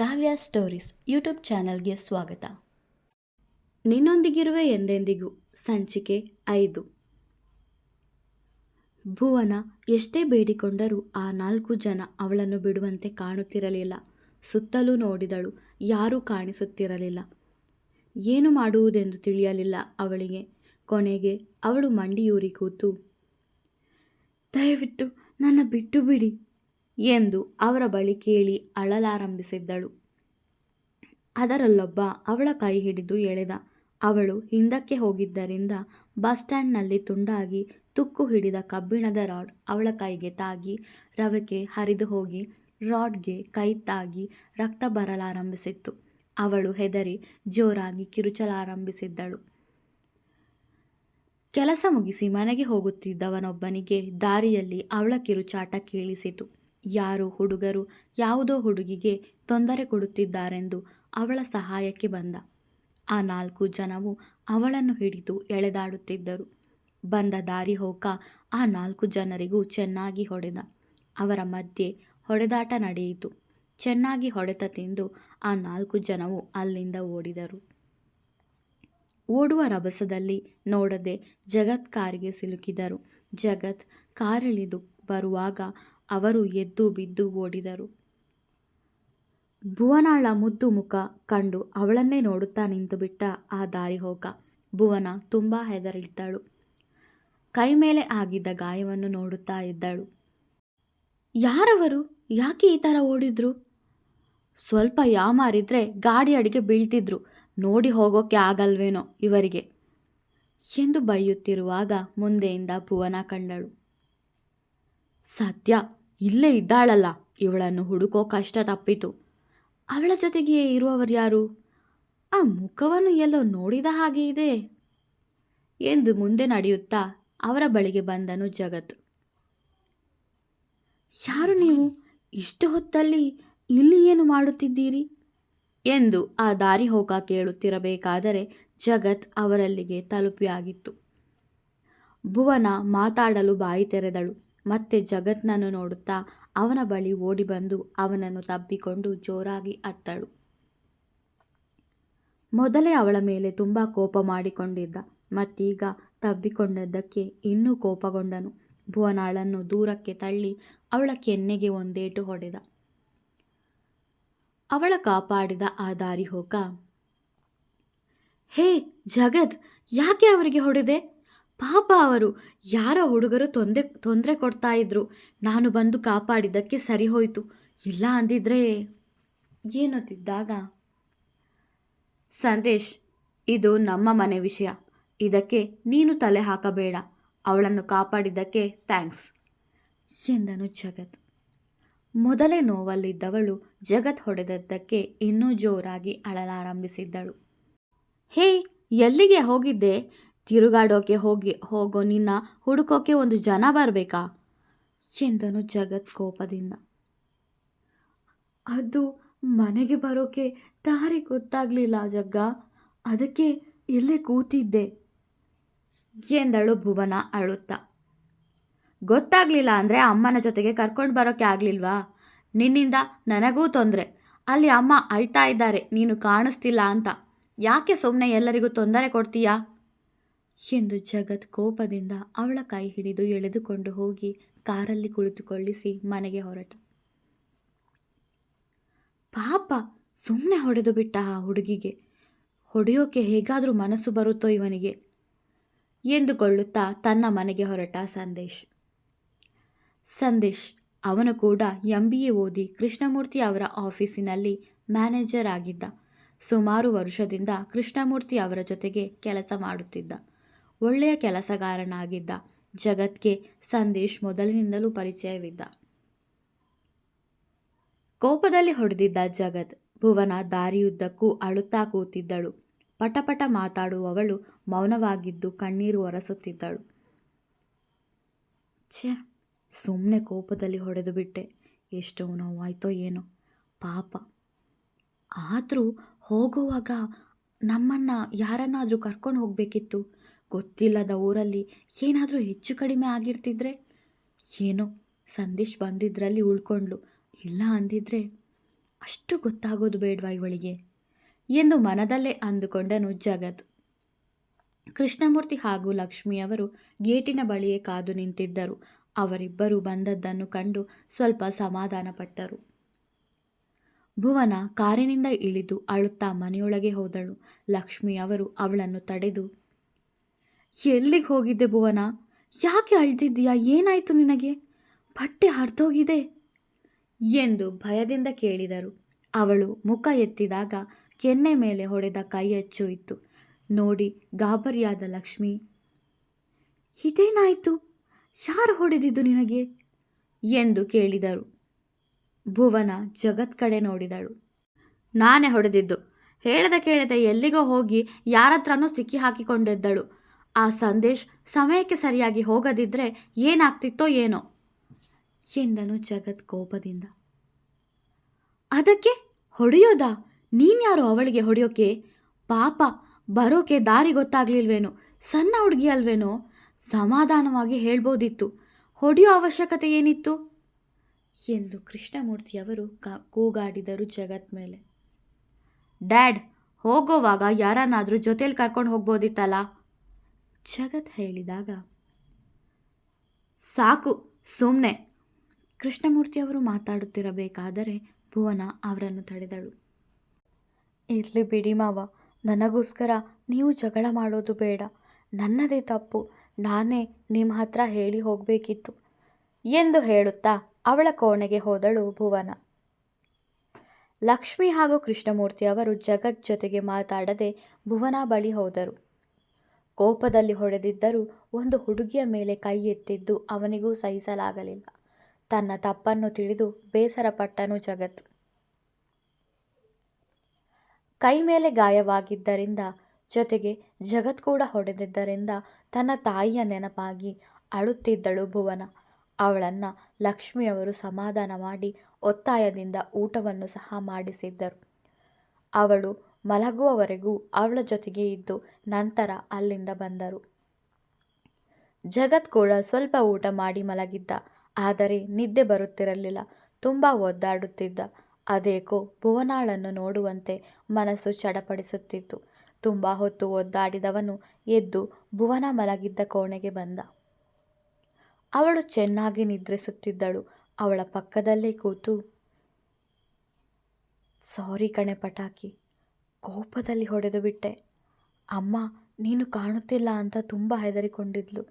ಕಾವ್ಯ stories YouTube ಚಾನಲ್ಗೆ ಸ್ವಾಗತ. ನಿನ್ನೊಂದಿಗಿರುವೆ ಎಂದೆಂದಿಗೂ ಸಂಚಿಕೆ ಐದು. ಭುವನ ಎಷ್ಟೇ ಬೇಡಿಕೊಂಡರೂ ಆ ನಾಲ್ಕು ಜನ ಅವಳನ್ನು ಬಿಡುವಂತೆ ಕಾಣುತ್ತಿರಲಿಲ್ಲ. ಸುತ್ತಲೂ ನೋಡಿದಳು, ಯಾರೂ ಕಾಣಿಸುತ್ತಿರಲಿಲ್ಲ. ಏನು ಮಾಡುವುದೆಂದು ತಿಳಿಯಲಿಲ್ಲ ಅವಳಿಗೆ. ಕೊನೆಗೆ ಅವಳು ಮಂಡಿಯೂರಿ ಕೂತು, ದಯವಿಟ್ಟು ನನ್ನ ಬಿಟ್ಟು ಬಿಡಿ. ಎಂದು ಅವರ ಬಳಿ ಕೇಳಿ ಅಳಲಾರಂಭಿಸಿದ್ದಳು. ಅದರಲ್ಲೊಬ್ಬ ಅವಳ ಕೈ ಹಿಡಿದು ಎಳೆದ. ಅವಳು ಹಿಂದಕ್ಕೆ ಹೋಗಿದ್ದರಿಂದ ಬಸ್ ಸ್ಟ್ಯಾಂಡ್ನಲ್ಲಿ ತುಂಡಾಗಿ ತುಕ್ಕು ಹಿಡಿದ ಕಬ್ಬಿಣದ ರಾಡ್ ಅವಳ ಕೈಗೆ ತಾಗಿ ರವಕೆ ಹರಿದು ಹೋಗಿ ರಾಡ್ಗೆ ಕೈ ತಾಗಿ ರಕ್ತ ಬರಲಾರಂಭಿಸಿತ್ತು. ಅವಳು ಹೆದರಿ ಜೋರಾಗಿ ಕಿರುಚಲಾರಂಭಿಸಿದ್ದಳು. ಕೆಲಸ ಮುಗಿಸಿ ಮನೆಗೆ ಹೋಗುತ್ತಿದ್ದವನೊಬ್ಬನಿಗೆ ದಾರಿಯಲ್ಲಿ ಅವಳ ಕಿರುಚಾಟ ಕೇಳಿಸಿತು. ಯಾರೋ ಹುಡುಗರು ಯಾವುದೋ ಹುಡುಗಿಗೆ ತೊಂದರೆ ಕೊಡುತ್ತಿದ್ದಾರೆಂದು ಅವಳ ಸಹಾಯಕ್ಕೆ ಬಂದ. ಆ ನಾಲ್ಕು ಜನವು ಅವಳನ್ನು ಹಿಡಿದು ಎಳೆದಾಡುತ್ತಿದ್ದರು. ಬಂದ ದಾರಿ ಹೋಕ ಆ ನಾಲ್ಕು ಜನರಿಗೂ ಚೆನ್ನಾಗಿ ಹೊಡೆದ. ಅವರ ಮಧ್ಯೆ ಹೊಡೆದಾಟ ನಡೆಯಿತು. ಚೆನ್ನಾಗಿ ಹೊಡೆತ ತಿಂದು ಆ ನಾಲ್ಕು ಜನವು ಅಲ್ಲಿಂದ ಓಡಿದರು. ಓಡುವ ರಭಸದಲ್ಲಿ ನೋಡದೆ ಜಗತ್ ಕಾರಿಗೆ ಸಿಲುಕಿದರು. ಜಗತ್ ಕಾರಿಳಿದು ಬರುವಾಗ ಅವರು ಎದ್ದು ಬಿದ್ದು ಓಡಿದರು. ಭುವನಾಳ ಮುದ್ದು ಮುಖ ಕಂಡು ಅವಳನ್ನೇ ನೋಡುತ್ತಾ ನಿಂತುಬಿಟ್ಟ ಆ ದಾರಿ ಹೋಗ. ಭುವನ ತುಂಬ ಹೆದರಿಟ್ಟಳು. ಕೈ ಮೇಲೆ ಆಗಿದ್ದ ಗಾಯವನ್ನು ನೋಡುತ್ತಾ ಇದ್ದಳು ಯಾರವರು? ಯಾಕೆ ಈ ಥರ ಓಡಿದ್ರು? ಸ್ವಲ್ಪ ಯಾಮಾರಿದ್ರೆ ಗಾಡಿ ಅಡಿಗೆ ಬೀಳ್ತಿದ್ರು. ನೋಡಿ ಹೋಗೋಕ್ಕೆ ಆಗಲ್ವೇನೋ ಇವರಿಗೆ ಎಂದು ಬೈಯುತ್ತಿರುವಾಗ ಮುಂದೆಯಿಂದ ಭುವನ ಕಂಡಳು. ಸತ್ಯ ಇಲ್ಲೇ ಇದ್ದಾಳಲ್ಲ. ಇವಳನ್ನು ಹುಡುಕೋ ಕಷ್ಟ ತಪ್ಪಿತು. ಅವಳ ಜೊತೆಗೆ ಇರುವವರು ಯಾರು? ಆ ಮುಖವನ್ನು ಎಲ್ಲೋ ನೋಡಿದ ಹಾಗೆ ಇದೆ. ಎಂದು ಮುಂದೆ ನಡೆಯುತ್ತಾ ಅವರ ಬಳಿಗೆ ಬಂದನು ಜಗತ್. ಯಾರು ನೀವು? ಇಷ್ಟು ಹೊತ್ತಲ್ಲಿ ಇಲ್ಲಿ ಏನು ಮಾಡುತ್ತಿದ್ದೀರಿ? ಎಂದು ಆ ದಾರಿ ಹೋಗ ಕೇಳುತ್ತಿರಬೇಕಾದರೆ ಜಗತ್ ಅವರಲ್ಲಿಗೆ ತಲುಪಿಯಾಗಿತ್ತು. ಭುವನ ಮಾತಾಡಲು ಬಾಯಿ ತೆರೆದಳು. ಮತ್ತೆ ಜಗತ್ನನ್ನು ನೋಡುತ್ತಾ ಅವನ ಬಳಿ ಓಡಿ ಬಂದು ಅವನನ್ನು ತಬ್ಬಿಕೊಂಡು ಜೋರಾಗಿ ಅತ್ತಳು. ಮೊದಲೇ ಅವಳ ಮೇಲೆ ತುಂಬ ಕೋಪ ಮಾಡಿಕೊಂಡಿದ್ದ. ಮತ್ತೀಗ ತಬ್ಬಿಕೊಂಡದ್ದಕ್ಕೆ ಇನ್ನೂ ಕೋಪಗೊಂಡನು. ಭುವನಾಳನ್ನು ದೂರಕ್ಕೆ ತಳ್ಳಿ ಅವಳ ಕೆನ್ನೆಗೆ ಒಂದೇಟು ಹೊಡೆದ. ಅವಳ ಕಾಪಾಡಿದ ಆ ದಾರಿ ಹೋಗ. ಹೇ ಜಗತ್, ಯಾಕೆ ಅವರಿಗೆ ಹೊಡೆದೆ? ಪಾಪ ಅವರು, ಯಾರ ಹುಡುಗರು ತೊಂದರೆ ತೊಂದರೆ ಕೊಡ್ತಾ ಇದ್ರು? ನಾನು ಬಂದು ಕಾಪಾಡಿದ್ದಕ್ಕೆ ಸರಿ ಹೋಯಿತು. ಇಲ್ಲ ಅಂದಿದ್ರೆ ಏನೊತ್ತಿದ್ದಾಗ? ಸಂದೇಶ್, ಇದು ನಮ್ಮ ಮನೆ ವಿಷಯ. ಇದಕ್ಕೆ ನೀನು ತಲೆ ಹಾಕಬೇಡ. ಅವಳನ್ನು ಕಾಪಾಡಿದ್ದಕ್ಕೆ ಥ್ಯಾಂಕ್ಸ್. ಎಂದನು ಜಗತ್. ಮೊದಲೇ ನೋವಲ್ಲಿದ್ದವಳು ಜಗತ್ ಹೊಡೆದದ್ದಕ್ಕೆ ಇನ್ನೂ ಜೋರಾಗಿ ಅಳಲಾರಂಭಿಸಿದ್ದಳು. ಹೇ, ಎಲ್ಲಿಗೆ ಹೋಗಿದ್ದೆ? ತಿರುಗಾಡೋಕೆ ಹೋಗಿ, ಹೋಗೋ ನಿನ್ನ ಹುಡುಕೋಕೆ ಒಂದು ಜನ ಬರಬೇಕಾ? ಎಂದನು ಜಗತ್ ಕೋಪದಿಂದ. ಅದು ಮನೆಗೆ ಬರೋಕೆ ದಾರಿ ಗೊತ್ತಾಗಲಿಲ್ಲ ಜಗ್ಗ. ಅದಕ್ಕೆ ಇಲ್ಲೇ ಕೂತಿದ್ದೆ ಎಂದಳು ಭುವನ ಅಳುತ್ತಾ. ಗೊತ್ತಾಗಲಿಲ್ಲ ಅಂದರೆ ಅಮ್ಮನ ಜೊತೆಗೆ ಕರ್ಕೊಂಡು ಬರೋಕ್ಕೆ ಆಗಲಿಲ್ವಾ? ನಿನ್ನಿಂದ ನನಗೂ ತೊಂದರೆ. ಅಲ್ಲಿ ಅಮ್ಮ ಅಳ್ತಾ ಇದ್ದಾರೆ, ನೀನು ಕಾಣಿಸ್ತಿಲ್ಲ ಅಂತ. ಯಾಕೆ ಸುಮ್ಮನೆ ಎಲ್ಲರಿಗೂ ತೊಂದರೆ ಕೊಡ್ತೀಯಾ? ಎಂದು ಜಗತ್ ಕೋಪದಿಂದ ಅವಳ ಕೈ ಹಿಡಿದು ಎಳೆದುಕೊಂಡು ಹೋಗಿ ಕಾರಲ್ಲಿ ಕುಳಿತುಕೊಳ್ಳಿಸಿ ಮನೆಗೆ ಹೊರಟ. ಪಾಪ ಸುಮ್ಮನೆ ಹೊಡೆದು ಬಿಟ್ಟ ಆ ಹುಡುಗಿಗೆ. ಹೊಡೆಯೋಕೆ ಹೇಗಾದರೂ ಮನಸ್ಸು ಬರುತ್ತೋ ಇವನಿಗೆ ಎಂದುಕೊಳ್ಳುತ್ತಾ ತನ್ನ ಮನೆಗೆ ಹೊರಟ ಸಂದೇಶ್. ಸಂದೇಶ್, ಅವನು ಕೂಡ ಎಂ ಬಿ ಎ ಓದಿ ಕೃಷ್ಣಮೂರ್ತಿ ಅವರ ಆಫೀಸಿನಲ್ಲಿ ಮ್ಯಾನೇಜರ್ ಆಗಿದ್ದ. ಸುಮಾರು ವರ್ಷದಿಂದ ಕೃಷ್ಣಮೂರ್ತಿ ಅವರ ಜೊತೆಗೆ ಕೆಲಸ ಮಾಡುತ್ತಿದ್ದ. ಒಳ್ಳೆಯ ಕೆಲಸಗಾರನಾಗಿದ್ದ ಜಗತ್ಗೆ ಸಂದೇಶ್ ಮೊದಲಿನಿಂದಲೂ ಪರಿಚಯವಿದ್ದ. ಕೋಪದಲ್ಲಿ ಹೊಡೆದಿದ್ದ ಜಗತ್ ಭುವನ ದಾರಿಯುದ್ದಕ್ಕೂ ಅಳುತ್ತಾ ಕೂತಿದ್ದಳು. ಪಟಪಟ ಮಾತಾಡುವವಳು ಮೌನವಾಗಿದ್ದು ಕಣ್ಣೀರು ಒರೆಸುತ್ತಿದ್ದಳು. ಛೆ ಸುಮ್ಮನೆ ಕೋಪದಲ್ಲಿ ಹೊಡೆದು ಬಿಟ್ಟೆ. ಎಷ್ಟು ನೋವಾಯ್ತೋ ಏನೋ. ಪಾಪ. ಆದರೂ ಹೋಗುವಾಗ ನಮ್ಮನ್ನು ಯಾರನ್ನಾದರೂ ಕರ್ಕೊಂಡು ಹೋಗಬೇಕಿತ್ತು. ಗೊತ್ತಿಲ್ಲದ ಊರಲ್ಲಿ ಏನಾದರೂ ಹೆಚ್ಚು ಕಡಿಮೆ ಆಗಿರ್ತಿದ್ರೆ? ಏನೋ ಸಂದೇಶ್ ಬಂದಿದ್ರಲ್ಲಿ ಉಳ್ಕೊಂಡ್ಳು. ಇಲ್ಲ ಅಂದಿದ್ರೆ ಅಷ್ಟು ಗೊತ್ತಾಗೋದು ಬೇಡ್ವಾ ಇವಳಿಗೆ? ಎಂದು ಮನದಲ್ಲೇ ಅಂದುಕೊಂಡನು ಜಗತ್. ಕೃಷ್ಣಮೂರ್ತಿ ಹಾಗೂ ಲಕ್ಷ್ಮಿಯವರು ಗೇಟಿನ ಬಳಿಯೇ ಕಾದು ನಿಂತಿದ್ದರು. ಅವರಿಬ್ಬರು ಬಂದದ್ದನ್ನು ಕಂಡು ಸ್ವಲ್ಪ ಸಮಾಧಾನಪಟ್ಟರು. ಭುವನ ಕಾರಿನಿಂದ ಇಳಿದು ಅಳುತ್ತಾ ಮನೆಯೊಳಗೆ ಹೋದಳು. ಲಕ್ಷ್ಮಿಯವರು ಅವಳನ್ನು ತಡೆದು ಎಲ್ಲಿಗೆ ಹೋಗಿದ್ದೆ ಭುವನ? ಯಾಕೆ ಅಳ್ತಿದ್ದೀಯಾ? ಏನಾಯಿತು ನಿನಗೆ? ಬಟ್ಟೆ ಹರಿದೋಗಿದೆ. ಎಂದು ಭಯದಿಂದ ಕೇಳಿದರು. ಅವಳು ಮುಖ ಎತ್ತಿದಾಗ ಕೆನ್ನೆ ಮೇಲೆ ಹೊಡೆದ ಕೈ ಅಚ್ಚು ಇತ್ತು. ನೋಡಿ, ಗಾಬರಿಯಾದ ಲಕ್ಷ್ಮಿ. ಇದೇನಾಯಿತು? ಯಾರು ಹೊಡೆದಿದ್ದು ನಿನಗೆ? ಎಂದು ಕೇಳಿದರು. ಭುವನ ಜಗತ್ ಕಡೆ ನೋಡಿದಳು. ನಾನೇ ಹೊಡೆದಿದ್ದು. ಹೇಳದ ಕೇಳದೆ ಎಲ್ಲಿಗೋ ಹೋಗಿ ಯಾರತ್ರನೂ ಸಿಕ್ಕಿ ಹಾಕಿಕೊಂಡಿದ್ದಳು. ಆ ಸಂದೇಶ್ ಸಮಯಕ್ಕೆ ಸರಿಯಾಗಿ ಹೋಗದಿದ್ರೆ ಏನಾಗ್ತಿತ್ತೋ ಏನೋ ಎಂದನು ಜಗತ್ ಕೋಪದಿಂದ. ಅದಕ್ಕೆ ಹೊಡೆಯೋದಾ? ನೀನ್ಯಾರು ಅವಳಿಗೆ ಹೊಡೆಯೋಕೆ? ಪಾಪ, ಬರೋಕೆ ದಾರಿ ಗೊತ್ತಾಗ್ಲಿಲ್ವೇನೋ? ಸಣ್ಣ ಹುಡುಗಿ ಅಲ್ವೇನೋ? ಸಮಾಧಾನವಾಗಿ ಹೇಳ್ಬೋದಿತ್ತು. ಹೊಡೆಯೋ ಅವಶ್ಯಕತೆ ಏನಿತ್ತು? ಎಂದು ಕೃಷ್ಣಮೂರ್ತಿಯವರು ಕೂಗಾಡಿದರು ಜಗತ್ ಮೇಲೆ. ಡ್ಯಾಡ್, ಹೋಗೋವಾಗ ಯಾರನ್ನಾದರೂ ಜೊತೇಲಿ ಕರ್ಕೊಂಡು ಹೋಗ್ಬೋದಿತ್ತಲ್ಲ? ಜಗತ್ ಹೇಳಿದಾಗ, ಸಾಕು ಸುಮ್ಮನೆ ಕೃಷ್ಣಮೂರ್ತಿಯವರು ಮಾತಾಡುತ್ತಿರಬೇಕಾದರೆ ಭುವನ ಅವರನ್ನು ತಡೆದಳು. ಇರಲಿ ಬಿಡಿ ಮಾವ, ನನಗೋಸ್ಕರ ನೀವು ಜಗಳ ಮಾಡೋದು ಬೇಡ. ನನ್ನದೇ ತಪ್ಪು. ನಾನೇ ನಿಮ್ಮ ಹತ್ರ ಹೇಳಿ ಹೋಗಬೇಕಿತ್ತು. ಎಂದು ಹೇಳುತ್ತಾ ಅವಳ ಕೋಣೆಗೆ ಹೋದಳು ಭುವನ. ಲಕ್ಷ್ಮಿ ಹಾಗೂ ಕೃಷ್ಣಮೂರ್ತಿ ಅವರು ಜಗತ್ ಜೊತೆಗೆ ಮಾತಾಡದೆ ಭುವನ ಬಳಿ ಹೋದರು. ಕೋಪದಲ್ಲಿ ಹೊಡೆದಿದ್ದರೂ ಒಂದು ಹುಡುಗಿಯ ಮೇಲೆ ಕೈ ಎತ್ತಿದ್ದು ಅವನಿಗೂ ಸಹಿಸಲಾಗಲಿಲ್ಲ. ತನ್ನ ತಪ್ಪನ್ನು ತಿಳಿದು ಬೇಸರಪಟ್ಟನು ಜಗತ್. ಕೈ ಮೇಲೆ ಗಾಯವಾಗಿದ್ದರಿಂದ, ಜೊತೆಗೆ ಜಗತ್ ಕೂಡ ಹೊಡೆದಿದ್ದರಿಂದ ತನ್ನ ತಾಯಿಯ ನೆನಪಾಗಿ ಅಳುತ್ತಿದ್ದಳು ಭುವನ. ಅವಳನ್ನ ಲಕ್ಷ್ಮಿಯವರು ಸಮಾಧಾನ ಮಾಡಿ ಒತ್ತಾಯದಿಂದ ಊಟವನ್ನು ಸಹ ಮಾಡಿಸಿದ್ದರು. ಅವಳು ಮಲಗುವವರೆಗೂ ಅವಳ ಜೊತೆಗೆ ಇದ್ದು ನಂತರ ಅಲ್ಲಿಂದ ಬಂದರು. ಜಗತ್ ಕೂಡ ಸ್ವಲ್ಪ ಊಟ ಮಾಡಿ ಮಲಗಿದ್ದ. ಆದರೆ ನಿದ್ದೆ ಬರುತ್ತಿರಲಿಲ್ಲ. ತುಂಬ ಒದ್ದಾಡುತ್ತಿದ್ದ. ಅದೇಕೋ ಭುವನಾಳನ್ನು ನೋಡುವಂತೆ ಮನಸ್ಸು ಚಡಪಡಿಸುತ್ತಿತ್ತು. ತುಂಬ ಹೊತ್ತು ಒದ್ದಾಡಿದವನು ಎದ್ದು ಭುವನ ಮಲಗಿದ್ದ ಕೋಣೆಗೆ ಬಂದ. ಅವಳು ಚೆನ್ನಾಗಿ ನಿದ್ರಿಸುತ್ತಿದ್ದಳು. ಅವಳ ಪಕ್ಕದಲ್ಲೇ ಕೂತು, ಸಾರಿ ಕಣೆ ಪಟಾಕಿ ಕೋಪದಲ್ಲಿ ಹೊಡೆದು ಬಿಟ್ಟೆ. ಅಮ್ಮ, ನೀನು ಕಾಣುತ್ತಿಲ್ಲ ಅಂತ ತುಂಬ ಹೆದರಿಕೊಂಡಿದ್ಲು.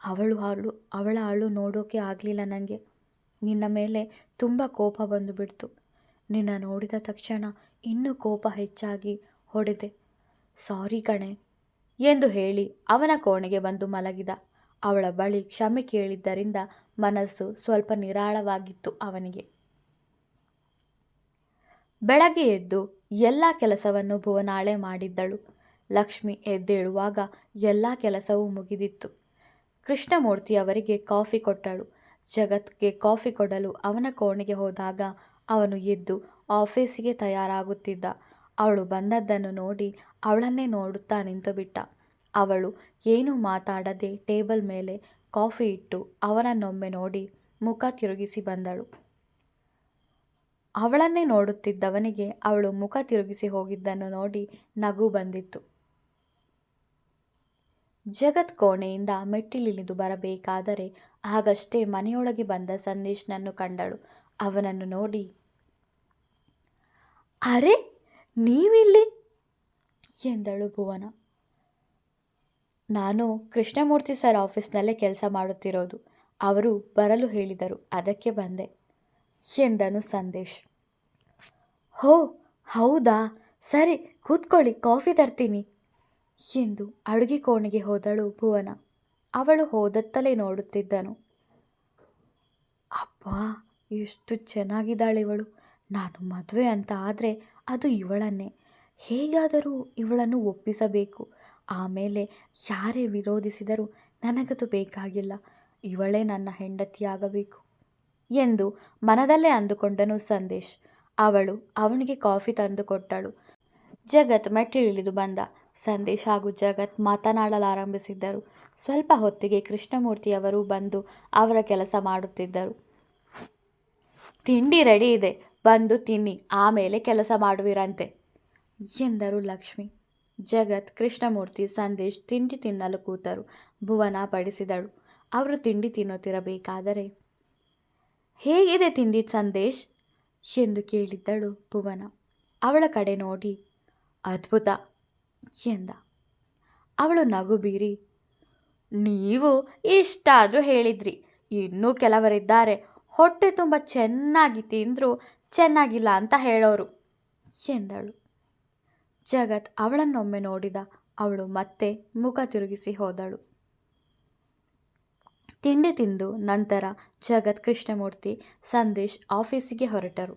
ಅವಳು ಹಾಳು, ಅವಳ ಅಳು ನೋಡೋಕೆ ಆಗಲಿಲ್ಲ ನನಗೆ ನಿನ್ನ ಮೇಲೆ ತುಂಬ ಕೋಪ ಬಂದು ಬಿಡ್ತು. ನಿನ್ನ ನೋಡಿದ ತಕ್ಷಣ ಇನ್ನೂ ಕೋಪ ಹೆಚ್ಚಾಗಿ ಹೊಡೆದೆ. ಸಾರಿ ಕಣೆ, ಎಂದು ಹೇಳಿ ಅವನ ಕೋಣೆಗೆ ಬಂದು ಮಲಗಿದ. ಅವಳ ಬಳಿ ಕ್ಷಮೆ ಕೇಳಿದ್ದರಿಂದ ಮನಸ್ಸು ಸ್ವಲ್ಪ ನಿರಾಳವಾಗಿತ್ತು ಅವನಿಗೆ. ಬೆಳಗ್ಗೆ ಎದ್ದು ಎಲ್ಲ ಕೆಲಸವನ್ನು ಭುವನಾಳೆ ಮಾಡಿದ್ದಳು. ಲಕ್ಷ್ಮಿ ಎದ್ದೇಳುವಾಗ ಎಲ್ಲ ಕೆಲಸವೂ ಮುಗಿದಿತ್ತು. ಕೃಷ್ಣಮೂರ್ತಿ ಅವರಿಗೆ ಕಾಫಿ ಕೊಟ್ಟಳು. ಜಗತ್ಗೆ ಕಾಫಿ ಕೊಡಲು ಅವನ ಕೋಣೆಗೆ ಹೋದಾಗ ಅವನು ಎದ್ದು ಆಫೀಸಿಗೆ ತಯಾರಾಗುತ್ತಿದ್ದ. ಅವಳು ಬಂದದ್ದನ್ನು ನೋಡಿ ಅವಳನ್ನೇ ನೋಡುತ್ತಾ ನಿಂತುಬಿಟ್ಟ. ಅವಳು ಏನೂ ಮಾತಾಡದೆ ಟೇಬಲ್ ಮೇಲೆ ಕಾಫಿ ಇಟ್ಟು ಅವನನ್ನೊಮ್ಮೆ ನೋಡಿ ಮುಖ ತಿರುಗಿಸಿ ಬಂದಳು. ಅವಳನ್ನೇ ನೋಡುತ್ತಿದ್ದವನಿಗೆ ಅವಳು ಮುಖ ತಿರುಗಿಸಿ ಹೋಗಿದ್ದನ್ನು ನೋಡಿ ನಗು ಬಂದಿತ್ತು. ಜಗತ್ ಕೋಣೆಯಿಂದ ಮೆಟ್ಟಿಲಿಳಿದು ಬರಬೇಕಾದರೆ ಆಗಷ್ಟೇ ಮನೆಯೊಳಗೆ ಬಂದ ಸಂದೇಶ್ನನ್ನು ಕಂಡಳು. ಅವನನ್ನು ನೋಡಿ, ಅರೆ, ನೀವಿಲ್ಲಿ? ಎಂದಳು ಭುವನ. ನಾನು ಕೃಷ್ಣಮೂರ್ತಿ ಸರ್ ಆಫೀಸ್ನಲ್ಲೇ ಕೆಲಸ ಮಾಡುತ್ತಿರೋದು, ಅವರು ಬರಲು ಹೇಳಿದರು. ಅದಕ್ಕೆ ಬಂದೆ. ಎಂದನು ಸಂದೇಶ್. ಹೋ, ಹೌದಾ? ಸರಿ, ಕೂತ್ಕೊಳ್ಳಿ, ಕಾಫಿ ತರ್ತೀನಿ ಎಂದು ಅಡುಗೆ ಕೋಣೆಗೆ ಹೋದಳು ಭುವನ. ಅವಳು ಹೋದತ್ತಲೇ ನೋಡುತ್ತಿದ್ದನು. ಅಪ್ಪ, ಎಷ್ಟು ಚೆನ್ನಾಗಿದ್ದಾಳೆ ಇವಳು. ನಾನು ಮದುವೆ ಅಂತ ಆದರೆ ಅದು ಇವಳನ್ನೇ. ಹೇಗಾದರೂ ಇವಳನ್ನು ಒಪ್ಪಿಸಬೇಕು. ಆಮೇಲೆ ಯಾರೇ ವಿರೋಧಿಸಿದರೂ ನನಗದು ಬೇಕಾಗಿಲ್ಲ. ಇವಳೇ ನನ್ನ ಹೆಂಡತಿಯಾಗಬೇಕು. ಎಂದು ಮನದಲ್ಲೇ ಅಂದುಕೊಂಡನು ಸಂದೇಶ್. ಅವಳು ಅವನಿಗೆ ಕಾಫಿ ತಂದು ಕೊಟ್ಟಳು. ಜಗತ್ ಮೆಟ್ಟಿಲಿಳಿದು ಬಂದ. ಸಂದೇಶ್ ಹಾಗೂ ಜಗತ್ ಮಾತನಾಡಲಾರಂಭಿಸಿದ್ದರು. ಸ್ವಲ್ಪ ಹೊತ್ತಿಗೆ ಕೃಷ್ಣಮೂರ್ತಿಯವರು ಬಂದು ಅವರ ಕೆಲಸ ಮಾಡುತ್ತಿದ್ದರು. ತಿಂಡಿ ರೆಡಿ ಇದೆ. ಬಂದು ತಿನ್ನಿ. ಆಮೇಲೆ ಕೆಲಸ ಮಾಡುವಿರಂತೆ. ಎಂದರು ಲಕ್ಷ್ಮಿ. ಜಗತ್, ಕೃಷ್ಣಮೂರ್ತಿ, ಸಂದೇಶ್ ತಿಂಡಿ ತಿನ್ನಲು ಕೂತರು. ಭುವನ ಪಡಿಸಿದಳು ಅವರು ತಿಂಡಿ ತಿನ್ನುತ್ತಿರಬೇಕಾದರೆ ಹೇಗಿದೆ ತಿಂಡಿ ಸಂದೇಶ್? ಎಂದು ಕೇಳಿದ್ದಳು ಭುವನ. ಅವಳ ಕಡೆ ನೋಡಿ. ಅದ್ಭುತ ಎಂದ. ಅವಳು ನಗು ಬೀರಿ, ನೀವು ಇಷ್ಟಾದರೂ ಹೇಳಿದ್ರಿ. ಇನ್ನೂ ಕೆಲವರಿದ್ದಾರೆ. ಹೊಟ್ಟೆ ತುಂಬ ಚೆನ್ನಾಗಿ ತಿಂದರೂ ಚೆನ್ನಾಗಿಲ್ಲ ಅಂತ ಹೇಳೋರು ಎಂದಳು. ಜಗತ್ ಅವಳನ್ನೊಮ್ಮೆ ನೋಡಿದ ಅವಳು ಮತ್ತೆ ಮುಖ ತಿರುಗಿಸಿ ಹೋದಳು. ತಿಂಡಿ ತಿಂದು ನಂತರ ಜಗತ್ ಕೃಷ್ಣಮೂರ್ತಿ ಸಂದೇಶ್ ಆಫೀಸಿಗೆ ಹೊರಟರು.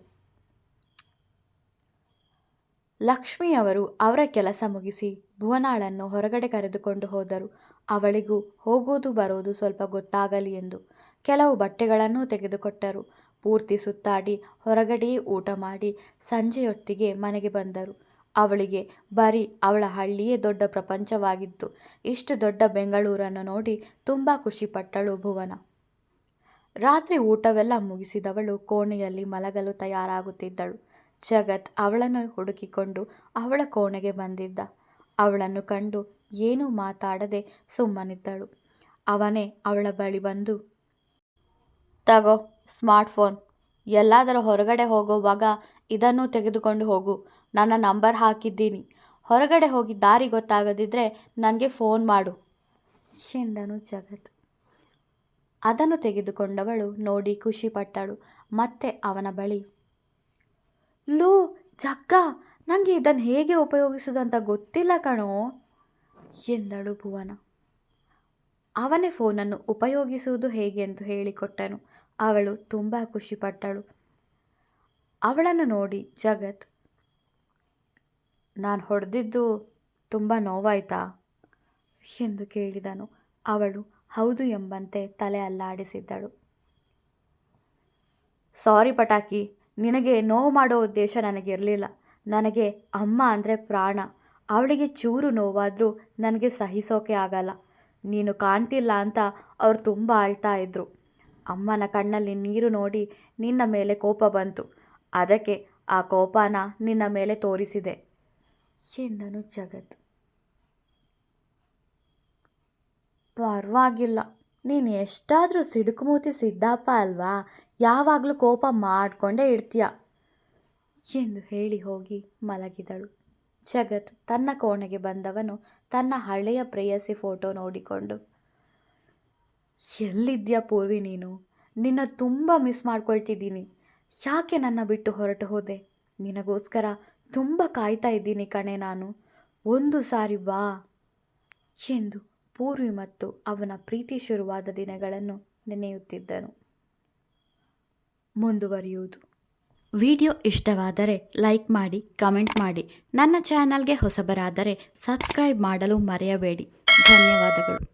ಲಕ್ಷ್ಮಿಯವರು ಅವರ ಕೆಲಸ ಮುಗಿಸಿ ಭುವನಾಳನ್ನು ಹೊರಗಡೆ ಕರೆದುಕೊಂಡು ಹೋದರು. ಅವಳಿಗೂ ಹೋಗುವುದು ಬರೋದು ಸ್ವಲ್ಪ ಗೊತ್ತಾಗಲಿ ಎಂದು ಕೆಲವು ಬಟ್ಟೆಗಳನ್ನು ತೆಗೆದುಕೊಟ್ಟರು. ಪೂರ್ತಿ ಸುತ್ತಾಡಿ ಹೊರಗಡೆಯೇ ಊಟ ಮಾಡಿ ಸಂಜೆಯೊತ್ತಿಗೆ ಮನೆಗೆ ಬಂದರು. ಅವಳಿಗೆ, ಬರೀ, ಅವಳ ಹಳ್ಳಿಯೇ ದೊಡ್ಡ ಪ್ರಪಂಚವಾಗಿತ್ತು. ಇಷ್ಟು ದೊಡ್ಡ ಬೆಂಗಳೂರನ್ನು ನೋಡಿ ತುಂಬ ಖುಷಿಪಟ್ಟಳು ಭುವನ. ರಾತ್ರಿ ಊಟವೆಲ್ಲ ಮುಗಿಸಿದವಳು ಕೋಣೆಯಲ್ಲಿ ಮಲಗಲು ತಯಾರಾಗುತ್ತಿದ್ದಳು. ಜಗತ್ ಅವಳನ್ನು ಹುಡುಕಿಕೊಂಡು ಅವಳ ಕೋಣೆಗೆ ಬಂದಿದ್ದ. ಅವಳನ್ನು ಕಂಡು ಏನೂ ಮಾತಾಡದೆ ಸುಮ್ಮನಿದ್ದಳು. ಅವನೇ ಅವಳ ಬಳಿ ಬಂದು, ತಗೋ, ಸ್ಮಾರ್ಟ್ಫೋನ್. ಎಲ್ಲಾದರೂ ಹೊರಗಡೆ ಹೋಗುವಾಗ ಇದನ್ನು ತೆಗೆದುಕೊಂಡು ಹೋಗು. ನನ್ನ ನಂಬರ್ ಹಾಕಿದ್ದೀನಿ. ಹೊರಗಡೆ ಹೋಗಿ ದಾರಿ ಗೊತ್ತಾಗದಿದ್ದರೆ ನನಗೆ ಫೋನ್ ಮಾಡು. ಎಂದನು ಜಗತ್. ಅದನ್ನು ತೆಗೆದುಕೊಂಡವಳು ನೋಡಿ ಖುಷಿಪಟ್ಟಳು. ಮತ್ತೆ ಅವನ ಬಳಿ ಲೋ ಜಗ್ಗ ನನಗೆ ಇದನ್ನು ಹೇಗೆ ಉಪಯೋಗಿಸೋದು ಅಂತ ಗೊತ್ತಿಲ್ಲ ಕಣೋ ಎಂದಳು ಭುವನ. ಅವನೇ ಫೋನನ್ನು ಉಪಯೋಗಿಸುವುದು ಹೇಗೆ ಎಂದು ಹೇಳಿಕೊಟ್ಟನು. ಅವಳು ತುಂಬ ಖುಷಿಪಟ್ಟಳು. ಅವಳನ್ನು ನೋಡಿ ಜಗತ್ ನಾನು ಹೊಡೆದಿದ್ದು ತುಂಬ ನೋವಾಯ್ತಾ? ಎಂದು ಕೇಳಿದನು. ಅವಳು, ಹೌದು ಎಂಬಂತೆ ತಲೆ ಅಲ್ಲಾಡಿಸಿದ್ದಳು. ಸಾರಿ ಪಟಾಕಿ, ನಿನಗೆ ನೋವು ಮಾಡೋ ಉದ್ದೇಶ ನನಗಿರಲಿಲ್ಲ. ನನಗೆ ಅಮ್ಮ ಅಂದರೆ ಪ್ರಾಣ. ಅವಳಿಗೆ ಚೂರು ನೋವಾದರೂ ನನಗೆ ಸಹಿಸೋಕೆ ಆಗಲ್ಲ. ನೀನು ಕಾಣ್ತಿಲ್ಲ ಅಂತ ಅವ್ರು ತುಂಬ ಅಳ್ತಾ ಇದ್ರು. ಅಮ್ಮನ ಕಣ್ಣಲ್ಲಿ ನೀರು ನೋಡಿ ನಿನ್ನ ಮೇಲೆ ಕೋಪ ಬಂತು. ಅದಕ್ಕೆ ಆ ಕೋಪನ ನಿನ್ನ ಮೇಲೆ ತೋರಿಸಿದೆ. ಎಂದನು ಜಗತ್ ಪರವಾಗಿಲ್ಲ. ನೀನು ಎಷ್ಟಾದರೂ ಸಿಡುಕು ಮೂತಿ ಸಿದ್ದಪ್ಪ ಅಲ್ವಾ? ಯಾವಾಗಲೂ ಕೋಪ ಮಾಡಿಕೊಂಡೇ ಇರ್ತೀಯ? ಎಂದು ಹೇಳಿ ಹೋಗಿ ಮಲಗಿದಳು. ಜಗತ್ ತನ್ನ ಕೋಣೆಗೆ ಬಂದವನು ತನ್ನ ಹಳೆಯ ಪ್ರೇಯಸಿ ಫೋಟೋ ನೋಡಿಕೊಂಡು, ಎಲ್ಲಿದ್ಯಾ ಪೂರ್ವಿ ನೀನು? ನಿನ್ನ ತುಂಬ ಮಿಸ್ ಮಾಡ್ಕೊಳ್ತಿದ್ದೀನಿ. ಯಾಕೆ ನನ್ನ ಬಿಟ್ಟು ಹೊರಟು ಹೋದೆ? ನಿನಗೋಸ್ಕರ ತುಂಬ ಕಾಯ್ತಾ ಇದ್ದೀನಿ ಕಣೆ ನಾನು. ಒಂದು ಸಾರಿ ಬಾ ಎಂದು ಪೂರ್ವಿ ಮತ್ತು ಅವನ ಪ್ರೀತಿ ಶುರುವಾದ ದಿನಗಳನ್ನು ನೆನೆಯುತ್ತಿದ್ದನು. ಮುಂದುವರಿಯುವುದು. ವಿಡಿಯೋ ಇಷ್ಟವಾದರೆ ಲೈಕ್ ಮಾಡಿ, ಕಮೆಂಟ್ ಮಾಡಿ. ನನ್ನ ಚಾನಲ್ಗೆ ಹೊಸಬರಾದರೆ ಸಬ್ಸ್ಕ್ರೈಬ್ ಮಾಡಲು ಮರೆಯಬೇಡಿ. ಧನ್ಯವಾದಗಳು.